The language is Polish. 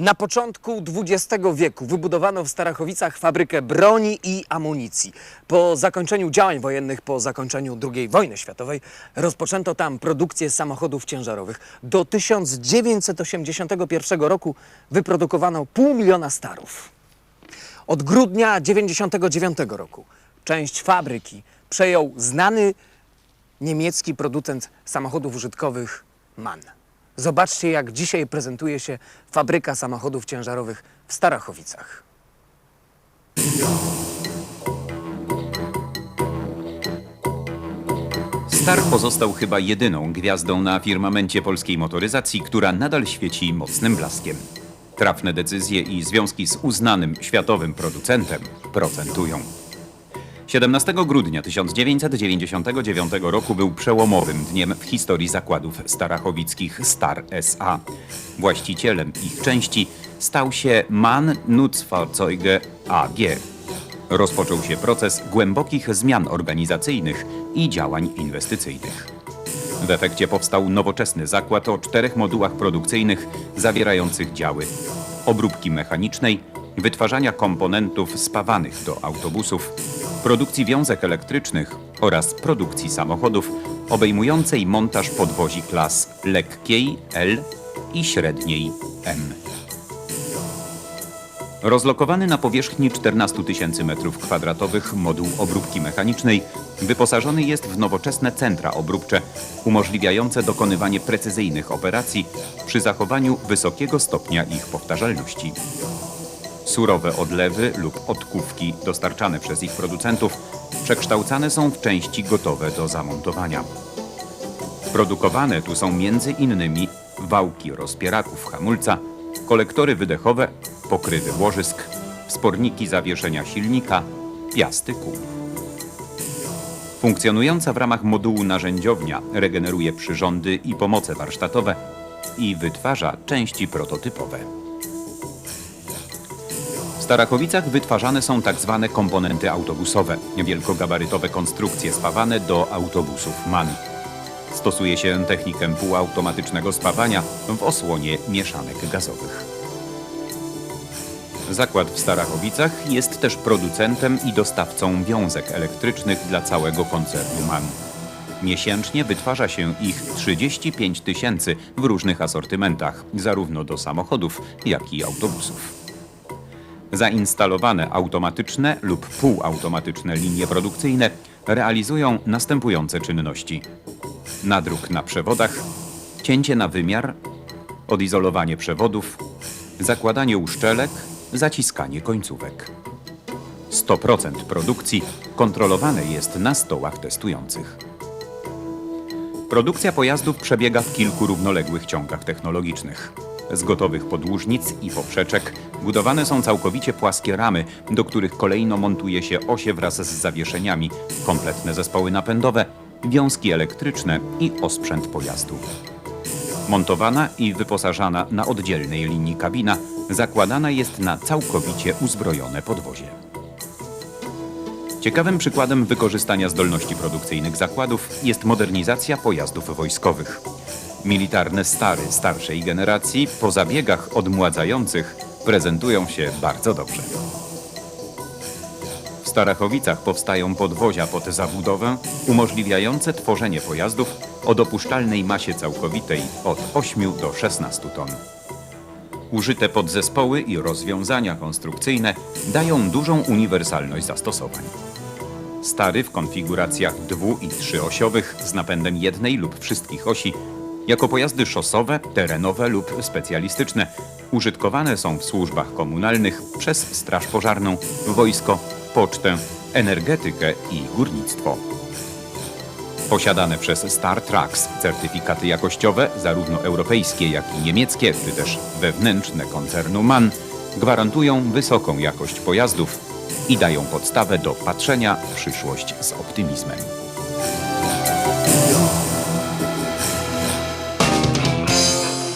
Na początku XX wieku wybudowano w Starachowicach fabrykę broni i amunicji. Po zakończeniu działań wojennych, po zakończeniu II wojny światowej, rozpoczęto tam produkcję samochodów ciężarowych. Do 1981 roku wyprodukowano pół miliona starów. Od grudnia 1999 roku część fabryki przejął znany niemiecki producent samochodów użytkowych MAN. Zobaczcie, jak dzisiaj prezentuje się fabryka samochodów ciężarowych w Starachowicach. Star pozostał chyba jedyną gwiazdą na firmamencie polskiej motoryzacji, która nadal świeci mocnym blaskiem. Trafne decyzje i związki z uznanym światowym producentem procentują. 17 grudnia 1999 roku był przełomowym dniem w historii zakładów starachowickich Star SA. Właścicielem ich części stał się MAN Nutzfahrzeuge AG, rozpoczął się proces głębokich zmian organizacyjnych i działań inwestycyjnych. W efekcie powstał nowoczesny zakład o czterech modułach produkcyjnych zawierających działy obróbki mechanicznej, wytwarzania komponentów spawanych do autobusów, produkcji wiązek elektrycznych oraz produkcji samochodów obejmującej montaż podwozi klas lekkiej L i średniej M. Rozlokowany na powierzchni 14 tysięcy m2 moduł obróbki mechanicznej wyposażony jest w nowoczesne centra obróbcze umożliwiające dokonywanie precyzyjnych operacji przy zachowaniu wysokiego stopnia ich powtarzalności. Surowe odlewy lub odkówki dostarczane przez ich producentów przekształcane są w części gotowe do zamontowania. Produkowane tu są między innymi wałki rozpieraków hamulca, kolektory wydechowe, pokrywy łożysk, wsporniki zawieszenia silnika, piasty kół. Funkcjonująca w ramach modułu narzędziownia regeneruje przyrządy i pomoce warsztatowe i wytwarza części prototypowe. Starachowicach wytwarzane są tak zwane komponenty autobusowe, wielkogabarytowe konstrukcje spawane do autobusów MAN. Stosuje się technikę półautomatycznego spawania w osłonie mieszanek gazowych. Zakład w Starachowicach jest też producentem i dostawcą wiązek elektrycznych dla całego koncernu MAN. Miesięcznie wytwarza się ich 35 tysięcy w różnych asortymentach, zarówno do samochodów, jak i autobusów. Zainstalowane automatyczne lub półautomatyczne linie produkcyjne realizują następujące czynności: nadruk na przewodach, cięcie na wymiar, odizolowanie przewodów, zakładanie uszczelek, zaciskanie końcówek. 100% produkcji kontrolowane jest na stołach testujących. Produkcja pojazdów przebiega w kilku równoległych ciągach technologicznych. Z gotowych podłużnic i poprzeczek budowane są całkowicie płaskie ramy, do których kolejno montuje się osie wraz z zawieszeniami, kompletne zespoły napędowe, wiązki elektryczne i osprzęt pojazdu. Montowana i wyposażana na oddzielnej linii kabina zakładana jest na całkowicie uzbrojone podwozie. Ciekawym przykładem wykorzystania zdolności produkcyjnych zakładów jest modernizacja pojazdów wojskowych. Militarne stary starszej generacji po zabiegach odmładzających prezentują się bardzo dobrze. W Starachowicach powstają podwozia pod zabudowę umożliwiające tworzenie pojazdów o dopuszczalnej masie całkowitej od 8 do 16 ton. Użyte podzespoły i rozwiązania konstrukcyjne dają dużą uniwersalność zastosowań. Stary w konfiguracjach dwu- i trzyosiowych z napędem jednej lub wszystkich osi, jako pojazdy szosowe, terenowe lub specjalistyczne, użytkowane są w służbach komunalnych przez Straż Pożarną, wojsko, pocztę, energetykę i górnictwo. Posiadane przez Star Trucks certyfikaty jakościowe, zarówno europejskie, jak i niemieckie, czy też wewnętrzne koncernu MAN, gwarantują wysoką jakość pojazdów i dają podstawę do patrzenia w przyszłość z optymizmem.